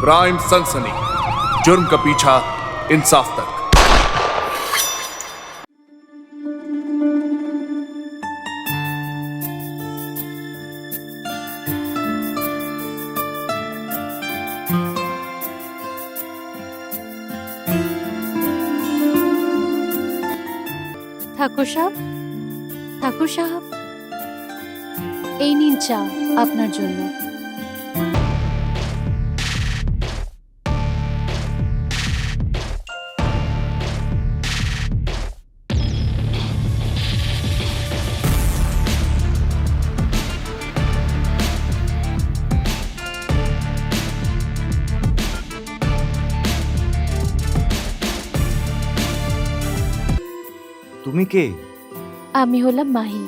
Crime सनसनी जुर्म का पीछा इंसाफ तक ঠাকুর সাহেব ঠাকুর সাহেব এই নিন চা আপনার জন্য কে? আমি হলাম মাহি।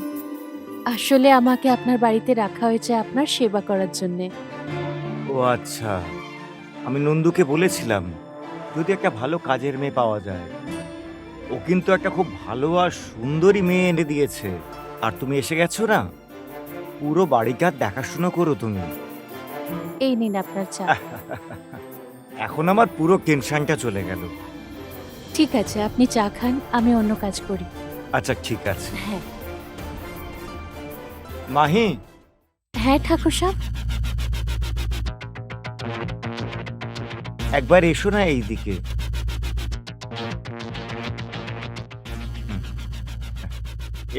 আসলে আমাকে আপনার বাড়িতে রাখা হয়েছে আপনার সেবা করার জন্যে। ও আচ্ছা। আমি নন্দুকে বলেছিলাম যদি একটা ভালো কাজের মেয়ে পাওয়া যায়। ও কিন্তু একটা খুব ভালো আর সুন্দরী মেয়ে এনে দিয়েছে। আর তুমি এসে গেছো না? পুরো বাড়িটার দেখাশোনা করো তুমি। এই নিন আপনার চা। এখন আমার পুরো টেনশনটা চলে গেল। ঠিক আছে আপনি চা খান আমি অন্য কাজ করি। আচ্ছা ঠিক আছে। হ্যাঁ। মাহি? হ্যাঁ ঠাকুর সাহেব। একবার এসো না এইদিকে।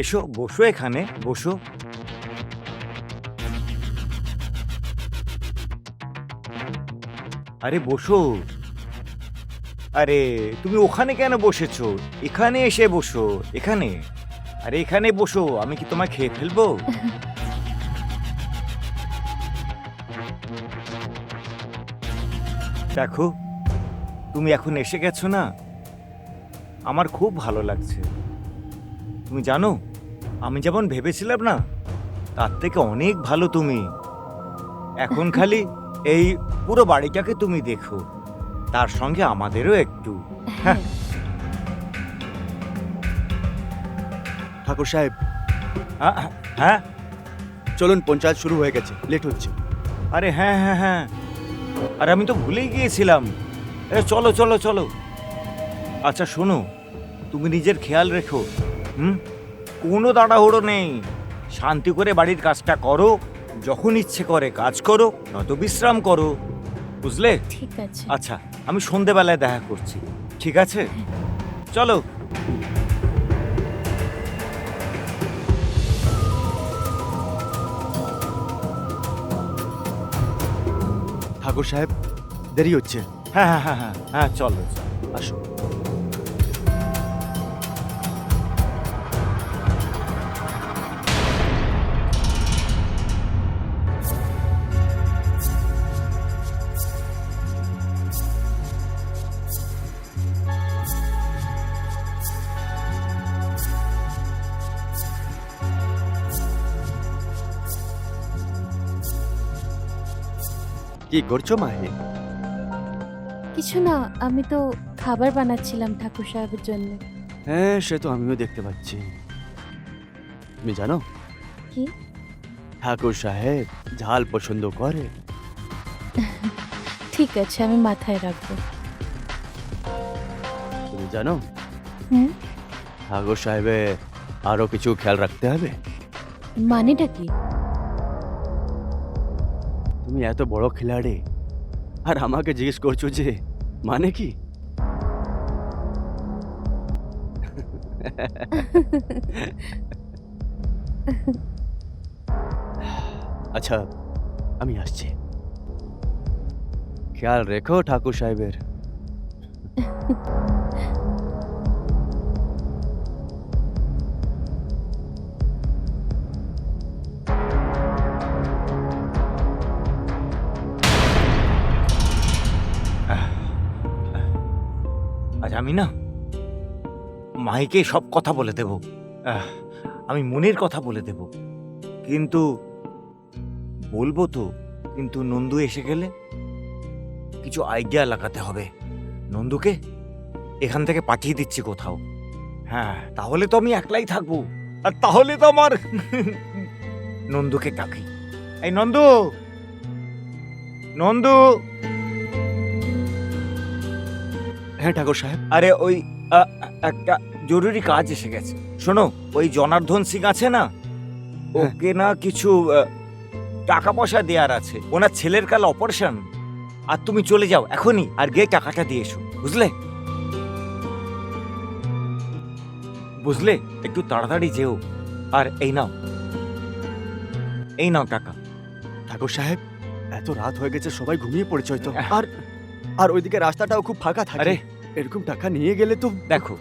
এসো বসো এখানে বসো। আরে বসো। আরে, তুমি ওখানে কেন বসেছো? এখানে এসে বসো, এখানে। আরে, এখানে বসো, আমি কি তোমায় খেয়ে ফেলব? দেখো, তুমি এখন এসে গেছো না? আমার খুব ভালো লাগছে। তুমি জানো, আমি যেমন ভেবেছিলাম না, তার থেকে অনেক ভালো তুমি। এখন খালি এই পুরো বাড়িটাকে তুমি দেখো। তার সঙ্গে আমাদেরও একটু। হ্যাঁ। ঠাকুর সাহেব। হ্যাঁ? চলুন পঞ্চায়েত শুরু হয়ে গেছে লেট হচ্ছে। আরে হ্যাঁ হ্যাঁ হ্যাঁ। আরে আমি তো ভুলেই গিয়েছিলাম। এ চলো চলো চলো। আচ্ছা শোনো তুমি নিজের খেয়াল রেখো। হুম? কোনো তাড়াহুড়ো নেই। শান্তি করে বাড়ির কাজটা করো। যখন ইচ্ছে করে কাজ করো নয়তো বিশ্রাম করো। বুঝলে? ঠিক আছে। আচ্ছা। আমি সন্ধেবেলায় দেখা করছি। ঠিক আছে? চলো। ঠাকুর সাহেব দেরি হচ্ছে। হ্যাঁ হ্যাঁ হ্যাঁ হ্যাঁ হ্যাঁ চলো চলো। আসো। কি করছ মাহি? কিছু না আমি তো খাবার বানাচ্ছিলাম ঠাকুর সাহেবের জন্য। হ্যাঁ সে তো আমিও দেখতে পাচ্ছি। তুমি জানো? কি? ঠাকুর সাহেব ঝাল পছন্দ করে। ঠিক আছে আমি মাথায় রাখব। তুমি জানো? হুম? ঠাকুর সাহেবের আরও কিছু খেয়াল রাখতে হবে? মানেটা কি? তুমি এত বড় খিলাড়ি। আর আমাকে জিজ্ঞেস করছ যে মানে কি? আচ্ছা আমি আসছি। খেয়াল রেখো ঠাকুর সাহেবের। আমি না মাইকে সব কথা বলে দেব। আমি মনের কথা বলে দেব। কিন্তু বলব তো, কিন্তু নন্দু এসে গেলে কিছু আইডিয়া লাগাতে হবে। নন্দুকে এখান থেকে পাঠিয়ে দিচ্ছি কোথাও। হ্যাঁ তাহলে তো আমি একলাই থাকব। আর তাহলে তো আমার নন্দুকে ডাকি। এই নন্দু! নন্দু! হ্যাঁ ঠাকুর সাহেব। আরে ওই আ, একটা জরুরি কাজ এসে গেছে। শোনো ওই জনার্দন সিং আছে না? ওকে না কিছু আ, টাকা পয়সা দেওয়ার আছে। ওনার ছেলের কাল অপারেশন। আর তুমি চলে যাও এখনই। আর গিয়ে টাকাটা দিয়ে এসো। বুঝলে? বুঝলে? একটু তাড়াতাড়ি যেও। আর এই নাও। এই নাও টাকা। ঠাকুর সাহেব এত রাত হয়ে গেছে সবাই ঘুমিয়ে পড়েছে হয়তো। আর আর ওইদিকে রাস্তাটাও খুব ফাঁকা থাকে। আরে এরকম টাকা নিয়ে গেলে তো দেখো,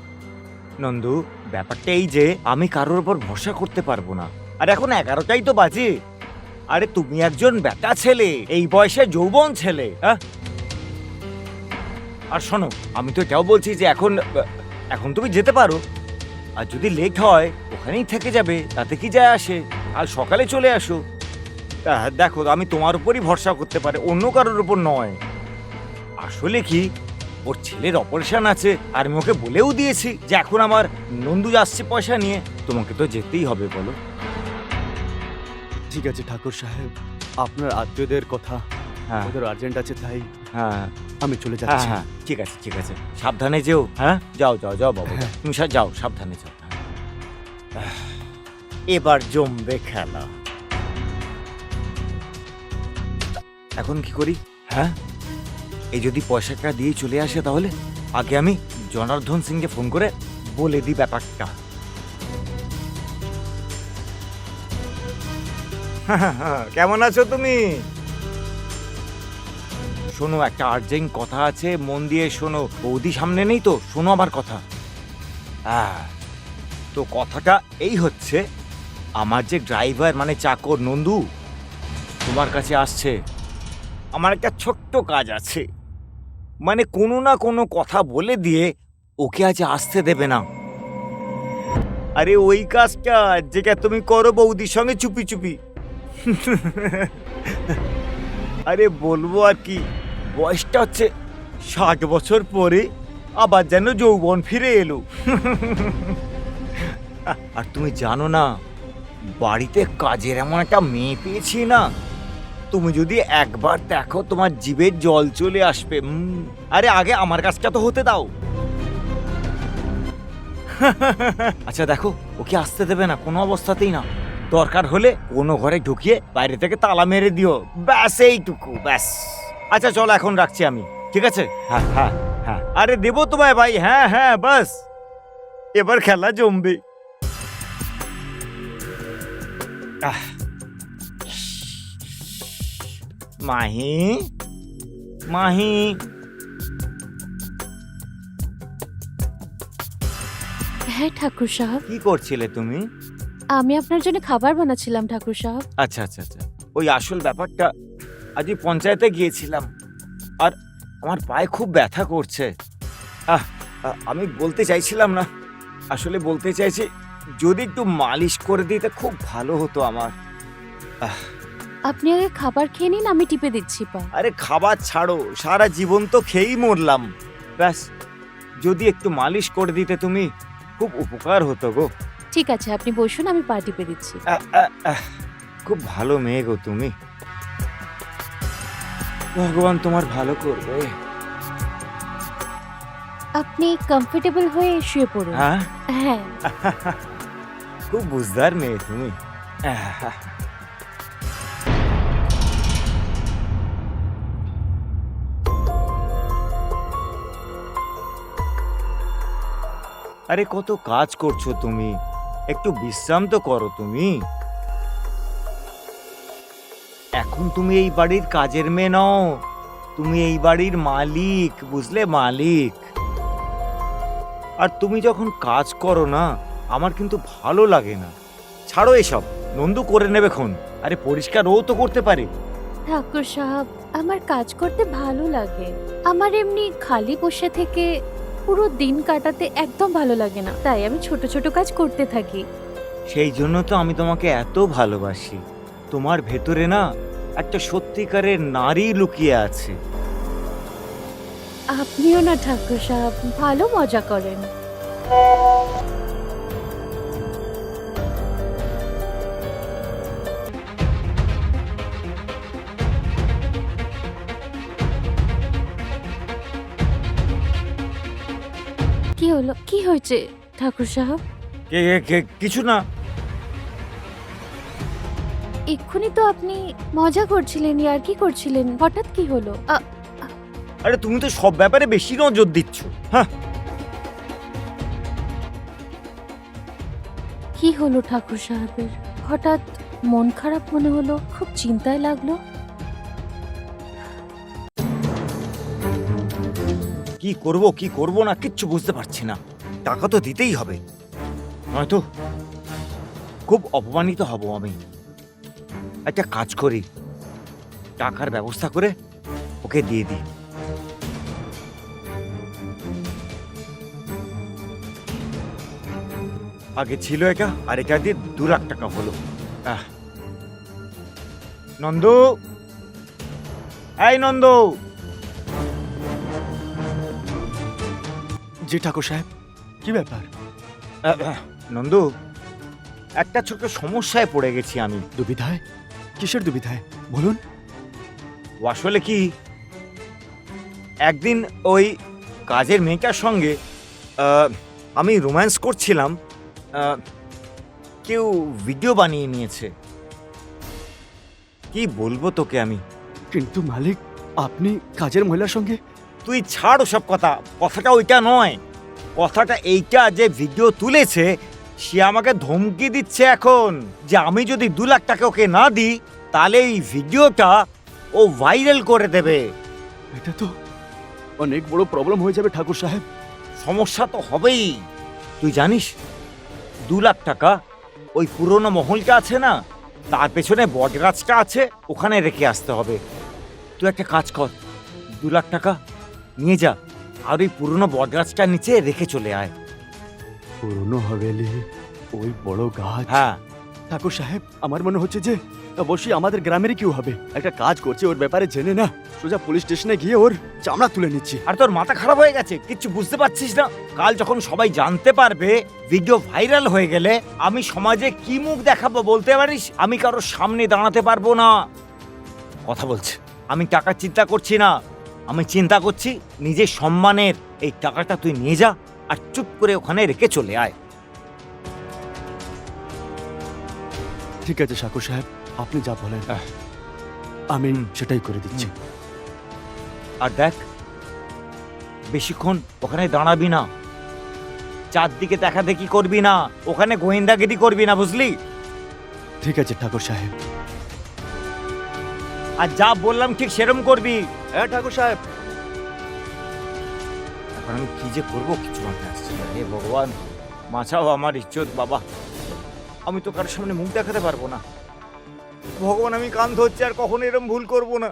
নন্দু, ব্যাপারটা এই যে আমি কারোর উপর ভরসা করতে পারব না। আর এখন এগারোটাই তো বাজে। আরে তুমি একজন বেটা ছেলে, এই বয়সে যৌবন ছেলে হ্যাঁ? আর শোনো, আমি তো এটাও বলছি যে এখন এখন তুমি যেতে পারো। আর যদি লেট হয়, ওখানেই থেকে যাবে, তাতে কি যায় আসে? আর সকালে চলে আসো। দেখো, আমি তোমার উপরই ভরসা করতে পারে, অন্য কারোর উপর নয়। আসলে কি ওর ছেলের অপারেশন আছে আর আমি ওকে বলেও দিয়েছি যে এখন আমার নন্দু আসছে পয়সা নিয়ে। তোমাকে তো যেতেই হবে বলো। ঠিক আছে ঠাকুর সাহেব। আপনার আত্মীয়দের কথা হ্যাঁ। ওদের আর্জেন্ট আছে তাই হ্যাঁ। আমি চলে হ্যাঁ যাচ্ছি। হ্যাঁ ঠিক আছে ঠিক আছে। সাবধানে যেও হ্যাঁ? যাও যাও যাও বাবা। হ্যাঁ। তুমি যাও সাবধানে যাও। এবার জমবে খেলা। এখন কি করি? হ্যাঁ? এই যদি পয়সাটা দিয়ে চলে আসে তাহলে আগে আমি জনার্দন সিংকে ফোন করে বলে দিই ব্যাপারটা। কেমন আছো তুমি? শোনো একটা আর্জেন্ট কথা আছে মন দিয়ে শোনো। বৌদি সামনে নেই তো শোনো আমার কথা। হ্যাঁ তো কথাটা এই হচ্ছে আমার যে ড্রাইভার মানে চাকর নন্দু তোমার কাছে আসছে। আমার একটা ছোট্ট কাজ আছে। মানে কোনো না কোনো কথা বলে দিয়ে ওকে আজ আসতে দেবে না। আরে ওই কাজটা যেটা তুমি করো বৌদির সঙ্গে চুপি চুপি। আরে বলব আর কি, বয়সটা হচ্ছে ষাট বছর পরে আবার যেন যৌবন ফিরে এলো। আর তুমি জানো না, বাড়িতে কাজের এমন একটা মেয়ে পেয়েছি না তুমি যদি একবার দেখো তোমার জিভের জল চলে আসবে আরে আগে আমার কাজটা তো হতে দাও। আচ্ছা দেখো ওকে আসতে দেবে না কোনো অবস্থাতেই না। দরকার হলে কোনো ঘরে ঢুকিয়ে বাইরে থেকে তালা মেরে দিও। ব্যাস এইটুকু ব্যাস। আচ্ছা চলো এখন রাখছি আমি। ঠিক আছে? হ্যাঁ হ্যাঁ হ্যাঁ। আরে দেবো তোমায় ভাই হ্যাঁ হ্যাঁ বাস এবার খেলা জমবে। আহ। মাহি মাহি। হ্যাঁ ঠাকুর সাহেব। কি করছিলে তুমি? আমি আপনার জন্য খাবার বানাচ্ছিলাম ঠাকুর সাহেব। আচ্ছা আচ্ছা আচ্ছা। ওই আসল ব্যাপারটা আজ ওই পঞ্চায়েতে গিয়েছিলাম। আর আমার পায়ে খুব ব্যথা করছে। আহ আহ, আমি বলতে চাইছিলাম না। আসলে বলতে চাইছি যদি একটু মালিশ করে দিতে খুব ভালো হতো আমার। আপনি আগে খাবার খেয়ে নিন আমি টিপে দিচ্ছি পা। আরে খাবার ছাড়ো সারা জীবন তো খেয়েই মরলাম। ব্যাস যদি একটু মালিশ করে দিতে তুমি খুব উপকার হতো গো। ঠিক আছে আপনি বসুন আমি পা টিপে দিচ্ছি। আহ, খুব ভালো মেয়ে গো তুমি। ভগবান তোমার ভালো করবে। আপনি কমফোর্টেবল হয়ে শুয়ে পড়ুন। হ্যাঁ? হ্যাঁ। খুব বুঝদার মেয়ে তুমি। আহ, আরে কত কাজ করছ তুমি। একটু বিশ্রাম তো করো তুমি। এখন তুমি এই বাড়ির কাজের মেয়ে নও। তুমি এই বাড়ির মালিক, বুঝলে মালিক? আর তুমি যখন কাজ করো না, আমার কিন্তু ভালো লাগে না। ছাড়ো এসব, নন্দু করে নেবে খন আরে পরিষ্কার, ও তো করতে পারে। ঠাকুর সাহেব, আমার কাজ করতে ভালো লাগে। আমার এমনি খালি বসে থেকে পুরো দিন কাটাতে একদম ভালো লাগে না। তাই আমি ছোট ছোট কাজ করতে থাকি। সেই জন্য তো আমি তোমাকে এত ভালোবাসি। তোমার ভেতরে না একটা সত্যিকারের নারী লুকিয়ে আছে। আপনিও না ঠাকুর সাহেব ভালো মজা করেন। হলো? কি হয়েছে ঠাকুর সাহেব? কে কে- কে- কিছু না। এক্ষুনি তো আপনি মজা করছিলেন আর কি করছিলেন? হঠাৎ কি হলো? আরে তুমি তো সব ব্যাপারে বেশি নজর দিচ্ছ। হ্যাঁ কি হলো ঠাকুর সাহেবের? হঠাৎ মন খারাপ মনে হলো? খুব চিন্তায় লাগল? কি করব কি করব না, কিচ্ছু বুঝতে পারছি না। টাকা তো দিতেই হবে। নয়তো খুব অপমানিত হব আমি। একটা কাজ করি। টাকার ব্যবস্থা করে ওকে দিয়ে দিই। আগে ছিল এটা, আর এটা দিয়ে দু লাখ টাকা হলো। নন্দু! এই নন্দু! জি ঠাকুর সাহেব। কি ব্যাপার? নন্দু একটা ছোট সমস্যায় পড়ে গেছি আমি। দুবিধায়? কিসের দুবিধায়? বলুন। ও আসলে কি? একদিন ওই কাজের মেয়েটার সঙ্গে আমি রোম্যান্স করছিলাম কেউ ভিডিও বানিয়ে নিয়েছে। কি বলব তোকে আমি? কিন্তু মালিক আপনি কাজের মহিলার সঙ্গে তুই ছাড় ওসব কথা। কথাটা ওইটা নয়। কথাটা এইটা যে ভিডিও তুলেছে সে আমাকে ধমকি দিচ্ছে এখন যে আমি যদি দু লাখ টাকা ওকে না দিই তাহলে এই ভিডিওটা ও ভাইরাল করে দেবে। এটা তো অনেক বড় প্রবলেম হয়ে যাবে ঠাকুর সাহেব। সমস্যা তো হবেই। তুই জানিস দু লাখ টাকা ওই পুরনো মহলটা আছে না? তার পেছনে বটগাছটা আছে ওখানে রেখে আসতে হবে। তুই একটা কাজ কর দু লাখ টাকা নিয়ে যা আর ওই পুরনো বটগাছটার নিচে রেখে চলে আয়। পুরনো হাভেলি ওই বড় গাছ। হ্যাঁ। ঠাকুর সাহেব আমার মনে হচ্ছে যে অবশ্যই আমাদের গ্রামেরই কেউ হবে। একটা কাজ করছে ওর ব্যাপারে জেনে না। সোজা পুলিশ স্টেশনে গিয়ে ওর চামড়া তুলে নিচ্ছি। আর তোর মাথা খারাপ হয়ে গেছে? কিচ্ছু বুঝতে পারছিস না? কাল যখন সবাই জানতে পারবে ভিডিও ভাইরাল হয়ে গেলে আমি সমাজে কি মুখ দেখাবো বলতে পারিস? আমি কারোর সামনে দাঁড়াতে পারব না। কথা বলছে। আমি টাকার চিন্তা করছি না। আমি চিন্তা করছি নিজের সম্মানের এই টাকাটা তুই নিয়ে যা আর চুপ করে ওখানে রেখে চলে আয়। ঠিক আছে ঠাকুর সাহেব আপনি যা বলেন। আমি সেটাই করে দিচ্ছি। আর দেখ বেশিক্ষণ ওখানে দাঁড়াবি না। চারদিকে দেখা দেখি করবি না ওখানে গোয়েন্দাগিরি করবি না বুঝলি? ঠিক আছে ঠাকুর সাহেব। আর যা বললাম ঠিক সেরম করবি। হ্যাঁ ঠাকুর সাহেব। এখন আমি কি যে করব কিছু মাথায় আসছে না। হে ভগবান মাছাও আমার ইজ্জত বাবা। আমি তো কারোর সামনে মুখ দেখাতে পারব না। ভগবান আমি কান ধরছি আর কখনো এরম ভুল করব না।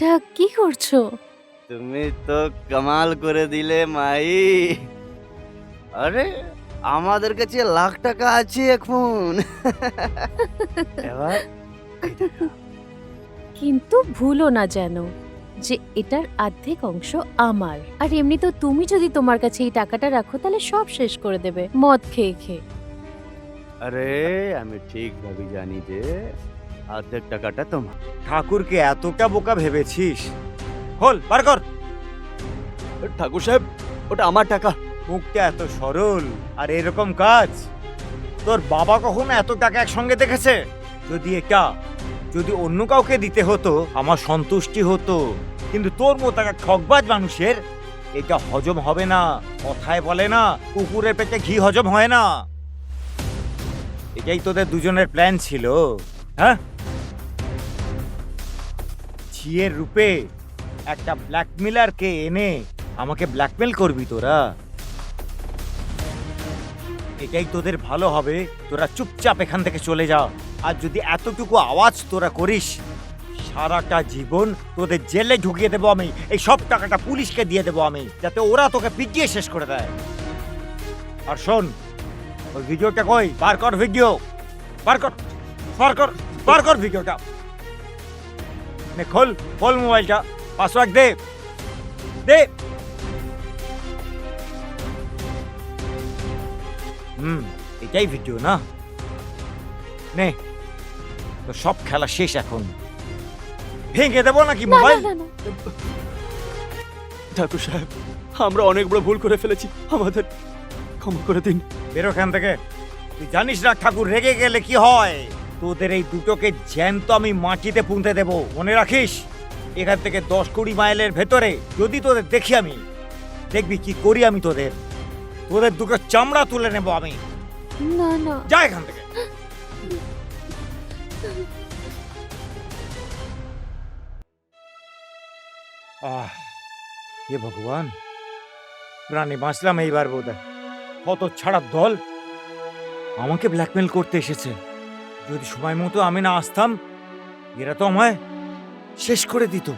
এটা কি করছ? তুমি তো কামাল করে দিলে মাই। আরে আমাদের কাছে লাখ টাকা আছে এখন। এবার কিন্তু ভুলো না যেন যে এটার অর্ধেক অংশ আমার। আর এমনি তো তুমি যদি তোমার কাছে এই টাকাটা রাখো তাহলে সব শেষ করে দেবে মদ খেয়ে খেয়ে। আরে আমি ঠিক ভাবে জানি যে অর্ধেক টাকাটা তোমার। ঠাকুরকে এতটা বোকা ভেবেছিস? হল বার কর। ঠাকুর সাহেব, ওটা আমার টাকা। মুখটা এত সরল আর এরকম কাজ। তোর বাবা কখনো এত টাকা একসঙ্গে দেখেছে? যদি এটা, যদি অন্য কাউকে দিতে হতো, আমার সন্তুষ্টি হতো। কিন্তু তোর মতো একটা ঠকবাজ মানুষের এটা হজম হবে না, কথায় বলে না, কুকুরের পেটে ঘি হজম হয় না। এটাই তোদের দুজনের প্ল্যান ছিল। হ্যাঁ? ঝিয়ের রূপে একটা ব্ল্যাকমেলারকে এনে আমাকে ব্ল্যাকমেল করবি তোরা। এটাই তোদের ভালো হবে। তোরা চুপচাপ এখান থেকে চলে যা। আর যদি এতটুকু আওয়াজ তোরা করিস, সারাটা জীবন তোদের জেলে ঢুকিয়ে দেবো আমি। এই সব টাকাটা পুলিশকে দিয়ে দেবো আমি, যাতে ওরা তোকে পিটিয়ে শেষ করে দেয়। আর শোন, ওই ভিডিওটা কই? বার কর ভিডিও। বার কর বার কর বার কর ভিডিওটা। নে খোল খোল মোবাইলটা পাসওয়ার্ড দে দে। হুম এটাই ভিডিও না? নে তো সব খেলা শেষ এখন। ভেঙে দেবো নাকি মোবাইল? ঠাকুর সাহেব আমরা অনেক বড় ভুল করে ফেলেছি। আমাদের ক্ষমা করে দিন। বেরো এখান থেকে। তুই জানিস না ঠাকুর রেগে গেলে কি হয়? তোদের এই দুটোকে জ্যান্ত আমি মাটিতে পুঁতে দেব মনে রাখিস? এখান থেকে দশ কুড়ি মাইলের ভেতরে যদি তোদের দেখি আমি দেখবি কি করি আমি তোদের? তোদের দুটো চামড়া তুলে নেব আমি। না না। যা এখান থেকে। আহ হে ভগবান প্রাণে বাঁচলাম এইবার বোধ কত ছাড়ার দল আমাকে ব্ল্যাকমেল করতে এসেছে। যদি সময় মতো আমি না আসতাম এরা তো আমায় শেষ করে দিত।